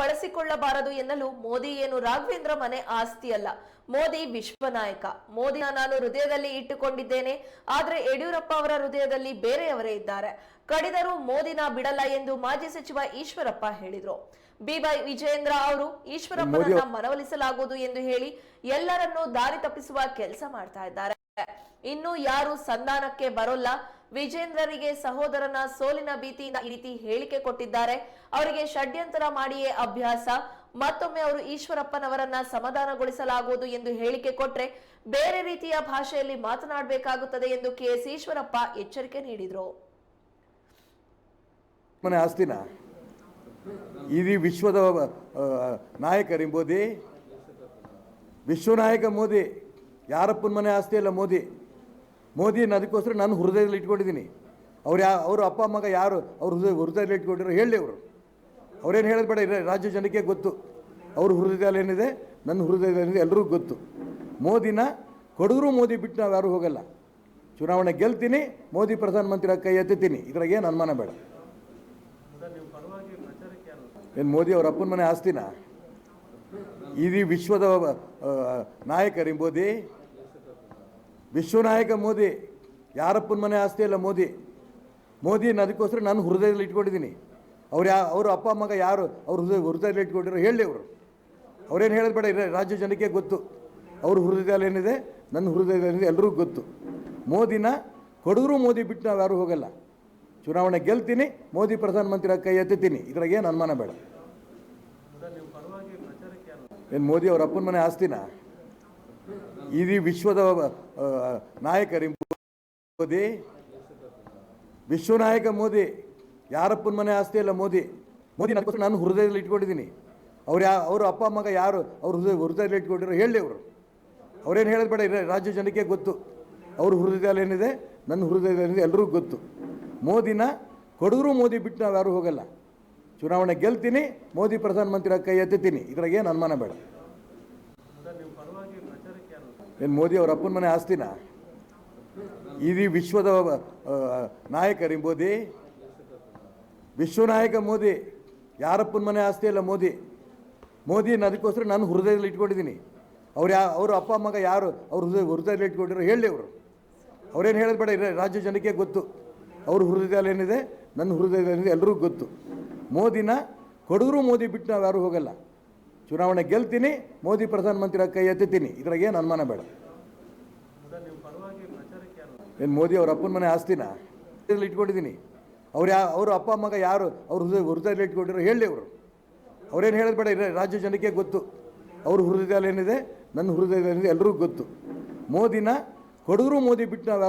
ಬಳಸಿಕೊಳ್ಳಬಾರದು ಎನ್ನಲು ಮೋದಿ ಏನು ರಾಘವೇಂದ್ರ ಮನೆ ಆಸ್ತಿಯಲ್ಲ ಮೋದಿ ವಿಶ್ವನಾಯಕ ಮೋದಿನ ನಾನು ಹೃದಯದಲ್ಲಿ ಇಟ್ಟುಕೊಂಡಿದ್ದೇನೆ. ಆದ್ರೆ ಯಡಿಯೂರಪ್ಪ ಅವರ ಹೃದಯದಲ್ಲಿ ಬೇರೆಯವರೇ ಇದ್ದಾರೆ. ಕಡಿದರೂ ಮೋದಿನ ಬಿಡಲ್ಲ ಎಂದು ಮಾಜಿ ಸಚಿವ ಈಶ್ವರಪ್ಪ ಹೇಳಿದ್ರು. ಬಿವೈ ವಿಜಯೇಂದ್ರ ಅವರು ಈಶ್ವರಪ್ಪನನ್ನ ಮನವೊಲಿಸಲಾಗುವುದು ಎಂದು ಹೇಳಿ ಎಲ್ಲರನ್ನೂ ದಾರಿ ತಪ್ಪಿಸುವ ಕೆಲಸ ಮಾಡ್ತಾ ಇದ್ದಾರೆ. ಇನ್ನು ಯಾರು ಸಂಧಾನಕ್ಕೆ ಬರೋಲ್ಲ. ವಿಜೇಂದ್ರರಿಗೆ ಸಹೋದರನ ಸೋಲಿನ ಭೀತಿಯಿಂದ ಈ ರೀತಿ ಹೇಳಿಕೆ ಕೊಟ್ಟಿದ್ದಾರೆ. ಅವರಿಗೆ ಷಡ್ಯಂತರ ಮಾಡಿಯೇ ಅಭ್ಯಾಸ. ಮತ್ತೊಮ್ಮೆ ಅವರು ಈಶ್ವರಪ್ಪನವರನ್ನ ಸಮಾಧಾನಗೊಳಿಸಲಾಗುವುದು ಎಂದು ಹೇಳಿಕೆ ಕೊಟ್ರೆ ಬೇರೆ ರೀತಿಯ ಭಾಷೆಯಲ್ಲಿ ಮಾತನಾಡಬೇಕಾಗುತ್ತದೆ ಎಂದು ಕೆಎಸ್ ಈಶ್ವರಪ್ಪ ಎಚ್ಚರಿಕೆ ನೀಡಿದರು. ಮನೆ ಆಸ್ತಿನ? ಇಡೀ ವಿಶ್ವದ ನಾಯಕರಿ ಮೋದಿ. ವಿಶ್ವನಾಯಕ ಮೋದಿ. ಯಾರಪ್ಪನ ಮನೆ ಆಸ್ತಿ ಅಲ್ಲ ಮೋದಿ. ಮೋದಿ ಅದಕ್ಕೋಸ್ಕರ ನಾನು ಹೃದಯದಲ್ಲಿ ಇಟ್ಕೊಂಡಿದ್ದೀನಿ. ಅವ್ರು ಯಾ, ಅವರು ಅಪ್ಪ ಮಗ ಯಾರು, ಅವ್ರ ಹೃದಯ, ಹೃದಯದಲ್ಲಿ ಇಟ್ಕೊಂಡಿರೋ ಹೇಳಿ ಅವರು ಅವ್ರೇನು ಹೇಳೋದು ಬೇಡ ರಾಜ್ಯ ಜನಕ್ಕೆ ಗೊತ್ತು. ಅವ್ರ ಹೃದಯದಲ್ಲಿ ಏನಿದೆ ನನ್ನ ಹೃದಯದಲ್ಲಿ ಎಲ್ಲರಿಗೂ ಗೊತ್ತು. ಮೋದಿನ ಕೊಡಿದ್ರೂ ಮೋದಿ ಬಿಟ್ಟು ನಾವು ಯಾರೂ ಹೋಗಲ್ಲ. ಚುನಾವಣೆ ಗೆಲ್ತೀನಿ, ಮೋದಿ ಪ್ರಧಾನಮಂತ್ರಿ ಕೈ ಎತ್ತುತ್ತೀನಿ ಇದ್ರಾಗ ಏನು ಅನುಮಾನ ಬೇಡ. ಏನು ಮೋದಿ ಅವ್ರ ಅಪ್ಪನ ಮನೆ ಆಸ್ತಿನ? ಇಡೀ ವಿಶ್ವದ ನಾಯಕರಿ ಮೋದಿ. ವಿಶ್ವನಾಯಕ ಮೋದಿ, ಯಾರಪ್ಪನ ಮನೆ ಆಸ್ತಿ ಅಲ್ಲ ಮೋದಿ. ಮೋದಿ ಅದಕ್ಕೋಸ್ಕರ ನಾನು ಹೃದಯದಲ್ಲಿ ಇಟ್ಕೊಂಡಿದ್ದೀನಿ. ಅವ್ರು ಯಾ, ಅವರು ಅಪ್ಪ ಮಗ ಯಾರು, ಅವ್ರ ಹೃದಯ, ಹೃದಯದಲ್ಲಿ ಇಟ್ಕೊಂಡಿರೋ ಹೇಳಿ ಅವರು ಅವ್ರೇನು ಹೇಳೋದು ಬೇಡ ರಾಜ್ಯ ಜನಕ್ಕೆ ಗೊತ್ತು. ಅವ್ರ ಹೃದಯದಲ್ಲಿ ಏನಿದೆ, ನನ್ನ ಹೃದಯದಲ್ಲಿ ಎಲ್ಲರಿಗೂ ಗೊತ್ತು. ಮೋದಿನ ಕೊಡಗರು ಮೋದಿ ಬಿಟ್ಟು ನಾವು ಯಾರೂ ಹೋಗಲ್ಲ. ಚುನಾವಣೆ ಗೆಲ್ತೀನಿ, ಮೋದಿ ಪ್ರಧಾನಮಂತ್ರಿ ಕೈ ಎತ್ತುತ್ತೀನಿ ಇದ್ರಾಗ ಏನು ಅನುಮಾನ ಬೇಡ. ಏನು ಮೋದಿ ಅವ್ರ ಅಪ್ಪನ ಮನೆ ಆಸ್ತಿನ? ಇಡೀ ವಿಶ್ವದ ನಾಯಕರಿಂಬೋದಿ ವಿಶ್ವ ವಿಶ್ವನಾಯಕ ಮೋದಿ. ಯಾರಪ್ಪನ ಮನೆ ಆಸ್ತಿ ಇಲ್ಲ ಮೋದಿ. ಮೋದಿ ಅದಕ್ಕೋಸ್ಕರ ನಾನು ಹೃದಯದಲ್ಲಿ ಇಟ್ಕೊಂಡಿದ್ದೀನಿ. ಅವ್ರು ಯಾ, ಅವರು ಅಪ್ಪ ಮಗ ಯಾರು, ಅವ್ರ ಹೃದಯ ಹೃದಯದಲ್ಲಿ ಇಟ್ಕೊಂಡಿರೋ ಹೇಳಿ ಅವರು ಅವ್ರೇನು ಹೇಳೋದು ಬೇಡ ರಾಜ್ಯ ಜನಕ್ಕೆ ಗೊತ್ತು. ಅವ್ರ ಹೃದಯದಲ್ಲಿ ಏನಿದೆ, ನನ್ನ ಹೃದಯದಲ್ಲಿ ಎಲ್ಲರಿಗೂ ಗೊತ್ತು. ಮೋದಿನ ಕೊಡಗರು ಮೋದಿ ಬಿಟ್ಟು ನಾವು ಯಾರೂ ಹೋಗಲ್ಲ. ಚುನಾವಣೆ ಗೆಲ್ತೀನಿ, ಮೋದಿ ಪ್ರಧಾನಮಂತ್ರಿ ಕೈ ಎತ್ತುತ್ತೀನಿ ಇದ್ರಾಗ ಏನು ಅನುಮಾನ ಬೇಡ. ಏನು ಮೋದಿ ಅವ್ರ ಅಪ್ಪನ ಮನೆ ಆಸ್ತಿನ? ಇಡೀ ವಿಶ್ವದ ನಾಯಕ ರೀ ಮೋದಿ? ವಿಶ್ವ ನಾಯಕ ಮೋದಿ. ಯಾರಪ್ಪನ ಮನೆ ಆಸ್ತಿ ಅಲ್ಲ ಮೋದಿ. ಮೋದಿ ಅದಕ್ಕೋಸ್ಕರ ನಾನು ಹೃದಯದಲ್ಲಿ ಇಟ್ಕೊಂಡಿದ್ದೀನಿ. ಅವ್ರು ಯಾ, ಅವರು ಅಪ್ಪ ಮಗ ಯಾರು, ಅವ್ರ ಹೃದಯ, ಹೃದಯದಲ್ಲಿ ಇಟ್ಕೊಂಡಿರೋ ಹೇಳಿ ಅವರು. ಅವ್ರೇನು ಹೇಳೋದು ಬೇಡ ರಾಜ್ಯ ಜನಕ್ಕೆ ಗೊತ್ತು. ಅವ್ರ ಹೃದಯದಲ್ಲಿ ಏನಿದೆ? ನನ್ನ ಹೃದಯದಲ್ಲಿ ಎಲ್ಲರಿಗೂ ಗೊತ್ತು. ಮೋದಿನ ಕೊಡಗರು ಮೋದಿ ಬಿಟ್ಟು ನಾವು ಯಾರೂ ಹೋಗಲ್ಲ. ಚುನಾವಣೆ ಗೆಲ್ತೀನಿ, ಮೋದಿ ಪ್ರಧಾನಮಂತ್ರಿ ಕೈ ಎತ್ತುತ್ತೀನಿ ಇದ್ರಾಗ ಏನು ಅನುಮಾನ ಬೇಡ. ಏನು ಮೋದಿ ಅವ್ರ ಅಪ್ಪನ ಮನೆ ಆಸ್ತಿನ? ಇಟ್ಕೊಂಡಿದ್ದೀನಿ. ಅವ್ರು ಯಾ ಅವ್ರ ಅಪ್ಪ ಮಗ ಯಾರು, ಅವ್ರ ಹೃದಯ ಹೃದಯದಲ್ಲಿ ಇಟ್ಕೊಂಡಿರೋ ಹೇಳಿ ಅವರು ಅವ್ರೇನು ಹೇಳೋದು ಬೇಡ ರಾಜ್ಯ ಜನಕ್ಕೆ ಗೊತ್ತು. ಅವ್ರ ಹೃದಯದಲ್ಲಿ ಏನಿದೆ? ನನ್ನ ಹೃದಯದಲ್ಲಿ ಎಲ್ಲರಿಗೂ ಗೊತ್ತು. ಮೋದಿನ ಕೊಡಗರು ಮೋದಿ ಬಿಟ್ಟು ನಾವು